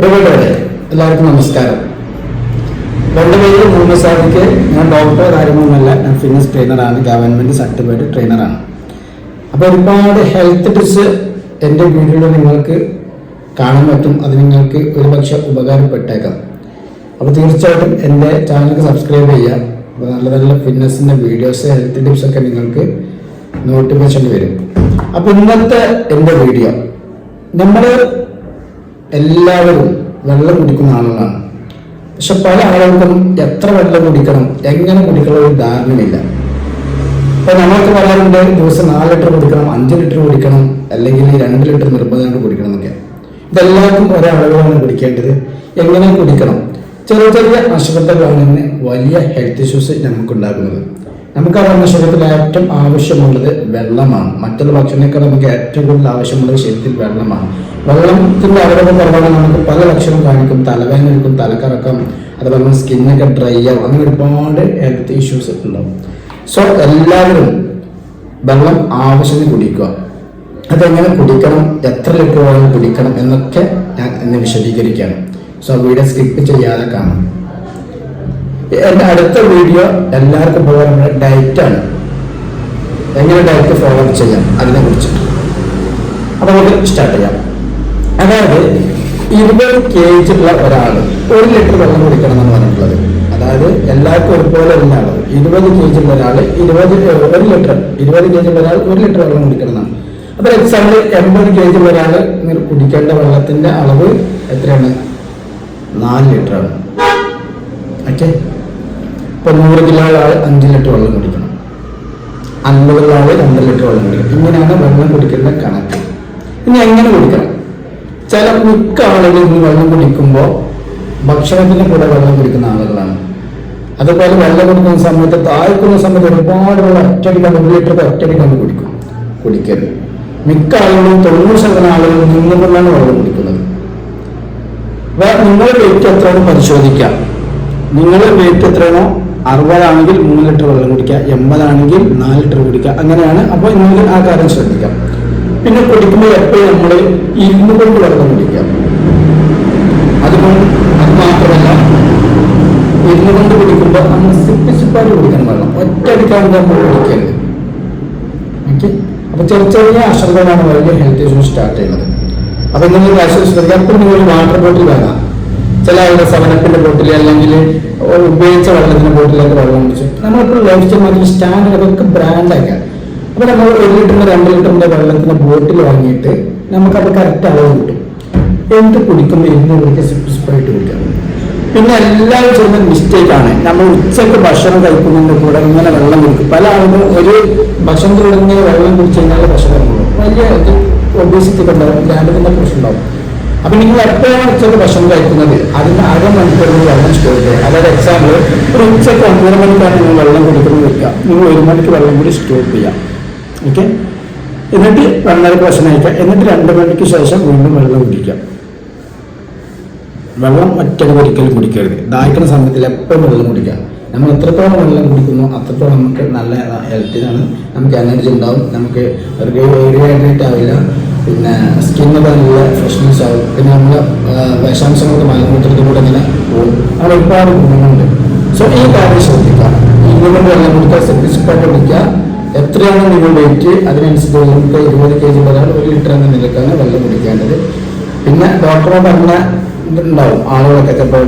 പ്രിയപ്പെട്ടവരെ എല്ലാവർക്കും നമസ്കാരം. എന്റെ പേര് മൂന്ന് സാദിക്ക് ഞാൻ ഡോക്ടർ കാര്യമൊന്നുമല്ല ഞാൻ ഫിറ്റ്നസ് ട്രെയിനറാണ് ഗവൺമെന്റ് സർട്ടിഫൈഡ് ട്രെയിനറാണ് അപ്പോൾ ഒരുപാട് ഹെൽത്ത് ടിപ്സ് എന്റെ വീഡിയോയിൽ നിങ്ങൾക്ക് കാണാൻ പറ്റും അത് നിങ്ങൾക്ക് ഒരുപക്ഷെ ഉപകാരപ്പെട്ടേക്കാം. അപ്പോൾ തീർച്ചയായിട്ടും എന്റെ ചാനൽ സബ്സ്ക്രൈബ് ചെയ്യുക. അപ്പോൾ നല്ല നല്ല ഫിറ്റ്നസിന്റെ വീഡിയോസ് ഹെൽത്ത് ടിപ്സ് ഒക്കെ നിങ്ങൾക്ക് നോട്ടിഫിക്കേഷൻ വരും. അപ്പോൾ ഇന്നത്തെ എന്റെ വീഡിയോ നമ്മൾ എല്ലാവരും വെള്ളം കുടിക്കുന്ന ആളുകളാണ്. പക്ഷെ പല ആളുകൾക്കും എത്ര വെള്ളം കുടിക്കണം എങ്ങനെ കുടിക്കണം ഒരു ധാരണയില്ല ഇപ്പൊ നമ്മൾക്ക് പറയാറുണ്ട് ദിവസം നാല് ലിറ്റർ കുടിക്കണം അഞ്ച് ലിറ്റർ കുടിക്കണം അല്ലെങ്കിൽ രണ്ട് ലിറ്റർ നിർബന്ധമായിട്ട് കുടിക്കണം എന്നൊക്കെ. ഇതെല്ലാവർക്കും ഒരളവിലാണ് കുടിക്കേണ്ടത്. എങ്ങനെ കുടിക്കണം? ചെറിയ ചെറിയ ഇങ്ങനെ വലിയ ഹെൽത്ത് ഇഷ്യൂസ് നമുക്കുണ്ടാകുന്നത് നമുക്കറിയാവുന്ന ശരീരത്തിൽ ഏറ്റവും ആവശ്യമുള്ളത്. വെള്ളമാണ്. മറ്റുള്ള ഭക്ഷണത്തേക്കാൾ നമുക്ക് ഏറ്റവും കൂടുതൽ ആവശ്യമുള്ളത് ശരീരത്തിൽ വെള്ളമാണ്. വെള്ളത്തിന്റെ അളവ് കുറവാണ് നമുക്ക് പല ലക്ഷണം കാണിക്കും. തലവേദന എടുക്കും തലക്കറക്കം അതുപോലെ തന്നെ സ്കിന്നൊക്കെ ഡ്രൈ ആവും. അങ്ങനെ ഒരുപാട് ഹെൽത്ത് ഇഷ്യൂസ് ഉണ്ടാവും. സോ എല്ലാവരും വെള്ളം ആവശ്യത്തിന് കുടിക്കുക. അതെങ്ങനെ കുടിക്കണം എത്ര ലിറ്റർ വെള്ളം കുടിക്കണം എന്നൊക്കെ ഞാൻ ഇന്ന് വിശദീകരിക്കുകയാണ്. സോ വീഡിയോ സ്കിപ്പ് ചെയ്യാതെ കാണാം. എന്റെ അടുത്ത വീഡിയോ എല്ലാവർക്കും ഉപകാരമുള്ള ഡയറ്റാണ് എങ്ങനെ ഡയറ്റ് ഫോളോ അപ്പ് ചെയ്യാം അതിനെ കുറിച്ചിട്ട് അപ്പോൾ നമുക്ക് സ്റ്റാർട്ട് ചെയ്യാം. അതായത് ഇരുപത് കെ ജി ഉള്ള ഒരാൾ ഒരു ലിറ്റർ വെള്ളം കുടിക്കണം എന്നാണ് പറഞ്ഞിട്ടുള്ളത്. അതായത് എല്ലാവർക്കും ഒരുപോലെ അല്ല ഇരുപത് കെ ജി ഉള്ള ഒരാൾ ഇരുപത് ഒരു ലിറ്റർ ഇരുപത് കെ ജി ഉള്ള ഒരാൾ ഒരു ലിറ്റർ വെള്ളം കുടിക്കണം. എന്നാണ് അപ്പോൾ എക്സാമ്പിൾ എൺപത് കെ ജി ഉള്ള ഒരാൾ കുടിക്കേണ്ട വെള്ളത്തിന്റെ അളവ് എത്രയാണ്? നാല് ലിറ്റർ ആണ് ഓക്കെ ഇപ്പൊ നൂറ് കിലോ ആൾ അഞ്ച് ലിറ്റർ വെള്ളം കുടിക്കണം. അൻപത് കിലോ ആൾ രണ്ട് ലിറ്റർ വെള്ളം കുടിക്കണം. ഇങ്ങനെയാണ് വെള്ളം കുടിക്കേണ്ട കണക്ക്. ഇനി എങ്ങനെ കുടിക്കണം? ചില മിക്ക ആളുകൾ ഇന്ന് വെള്ളം കുടിക്കുമ്പോൾ ഭക്ഷണത്തിന് കൂടെ വെള്ളം കുടിക്കുന്ന ആളുകളാണ്. അതുപോലെ വെള്ളം കുടിക്കുന്ന സമയത്ത് താഴ്ക്കുന്ന സമയത്ത് ഒരുപാട് വെള്ളം ഒറ്റയടിക്കാൻ ഒരു ലിറ്റർ ഒറ്റയടിക്കാൻ കുടിക്കും. കുടിക്കരുത്. മിക്ക ആളുകളും തൊണ്ണൂറ് ശതമാനം ആളുകൾ നിന്നുകൊണ്ടാണ് വെള്ളം കുടിക്കുന്നത്. വേറെ നിങ്ങളുടെ വെയിറ്റ് എത്രയാണോ പരിശോധിക്കാം. നിങ്ങളുടെ വെയിറ്റ് എത്രയാണോ അറുപതാണെങ്കിൽ മൂന്ന് ലിറ്റർ വെള്ളം കുടിക്കുക എൺപതാണെങ്കിൽ നാല് ലിറ്റർ കുടിക്കുക അങ്ങനെയാണ്. അപ്പോൾ നിങ്ങൾ ആ കാര്യം ശ്രദ്ധിക്കാം പിന്നെ കുടിക്കുമ്പോൾ എപ്പോഴും നമ്മൾ ഇരുന്ന് കൊണ്ട് വെള്ളം കുടിക്കുക. അതുകൊണ്ട് അത് മാത്രമല്ല ഇരുന്ന് കൊണ്ട് കുടിക്കുമ്പോൾ നമ്മൾ സിപ്പി സിപ്പായിട്ട് കുടിക്കണം വെള്ളം. ഒറ്റയടിക്കാണ്ട് നമ്മൾ കുടിക്കരുത്. ഓക്കെ? അപ്പൊ ചെറിയ ചെറിയ അശ്രദ്ധമാണ് വലിയ ഹെൽത്ത് ഇഷ്യൂ സ്റ്റാർട്ട് ചെയ്യുന്നത്. അപ്പൊ നിങ്ങൾ കാര്യം ശ്രദ്ധിക്കുക. അപ്പം നിങ്ങൾ വാട്ടർ ബോട്ടിൽ വേണം. ചില ആളുടെ സവനപ്പിന്റെ ബോട്ടിൽ അല്ലെങ്കിൽ ഉപയോഗിച്ച വെള്ളത്തിന്റെ ബോട്ടിലേക്ക് വെള്ളം കുടിച്ചു നമ്മളിപ്പോൾ ലൈഫ് സ്റ്റൈൽ മാറ്റി സ്റ്റാൻഡേർഡ് അതൊക്കെ ബ്രാൻഡാക്കാം അപ്പൊ നമ്മൾ ഒരു ലിറ്ററിന്റെ രണ്ട് ലിറ്ററിന്റെ വെള്ളത്തിന്റെ ബോട്ടിൽ വാങ്ങിയിട്ട് നമുക്കത് കറക്റ്റ് അളവ് കിട്ടും. എന്ത് കുടിക്കുമ്പോൾ എന്ത് കുടിക്കുക സ്പ്രൈറ്റ് കുടിക്കാം പിന്നെ എല്ലാവരും ചെയ്യുന്ന മിസ്റ്റേക്ക് ആണ്. നമ്മൾ ഉച്ചയ്ക്ക് ഭക്ഷണം കഴിക്കുന്നതിന്റെ കൂടെ ഇങ്ങനെ വെള്ളം കുടിക്കും. പല ആളുകളും ഒരു ഭക്ഷണത്തിലൂടെ ഇങ്ങനെ വെള്ളം കുടിച്ചു കഴിഞ്ഞാൽ ഭക്ഷണം വലിയ ഒബേസിറ്റി ഉണ്ടാവും. ഗ്രാൻഡിന്റെ പ്രശ്നം ഉണ്ടാവും. അപ്പൊ നിങ്ങൾ എപ്പോഴാണ് ഉച്ചയ്ക്ക് ഭക്ഷണം കഴിക്കുന്നത്? അതിന് അര മണിക്കൂർ വെള്ളം സ്റ്റോർ ചെയ്യുക അതായത് എക്സാമ്പിൾ ഒരു ഉച്ചയ്ക്ക് ഒന്നര മണിക്കാണ് നിങ്ങൾ വെള്ളം കുടിക്കുന്നത് വെക്കുക. നിങ്ങൾ ഒരു മണിക്ക് വെള്ളം കൂടി സ്റ്റോർ ചെയ്യാം. ഓക്കെ എന്നിട്ട് ഒന്നരക്ക് ഭക്ഷണം കഴിക്കാം. എന്നിട്ട് രണ്ട് മണിക്ക് ശേഷം വീണ്ടും വെള്ളം കുടിക്കാം. വെള്ളം ഒറ്റയ്ക്ക് ഒരിക്കലും കുടിക്കരുത്. ദാഹിക്കുന്ന സമയത്തിൽ എപ്പോഴും വെള്ളം കുടിക്കാം നമ്മൾ എത്രത്തോളം വെള്ളം കുടിക്കുന്നു അത്രത്തോളം നമുക്ക് നല്ല ഹെൽത്തിനാണ് നമുക്ക് എനർജി ഉണ്ടാവും. നമുക്ക് റീഹൈഡ്രേറ്റ് ആവില്ല. പിന്നെ സ്കിന്നൊക്കെ നല്ല ഫ്രഷ്നെസ് ആവും. പിന്നെ നമ്മൾ വിഷാംശങ്ങളൊക്കെ മലമൂത്രത്തിലൂടെ ഇങ്ങനെ പോകും. അവിടെ ഒരുപാട് ഗുണങ്ങളുണ്ട്. സോ ഈ കാര്യം ശ്രദ്ധിക്കാം. ഗുണങ്ങൾ വെള്ളം കുടിക്കുക സെറ്റിസ്ഫൈഡ് കുടിക്കുക എത്രയാണ് നിങ്ങൾ വെയിറ്റ് അതിനനുസരിച്ച് നമുക്ക് ഇരുപത് കെ ജി വരാൻ ഒരു ലിറ്റർ എന്ന നിലക്കാണ് വെള്ളം കുടിക്കേണ്ടത്. പിന്നെ ഡോക്ടറെ പറഞ്ഞ ഇതുണ്ടാവും. ആളുകളൊക്കെ ചിലപ്പോൾ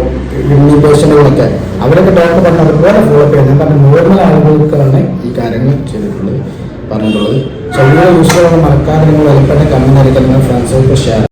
കിഡ്നി പേഷ്യന്റുകളൊക്കെ അവരൊക്കെ ഡോക്ടർ പറഞ്ഞ അതുപോലെ ഫോളോ അപ്പ് ചെയ്യുന്നത് കാരണം നോർമൽ ആളുകൾക്കാണ് ഈ കാര്യങ്ങൾ ചെയ്തിട്ടുള്ളത് പറഞ്ഞിട്ടുള്ളത്. യൂസ് ചെയ്യുന്ന മറക്കാതെ നിങ്ങൾ നിരക്കാൻ നിങ്ങൾ ഫ്രണ്ട്സുകൾക്ക് ഷെയർ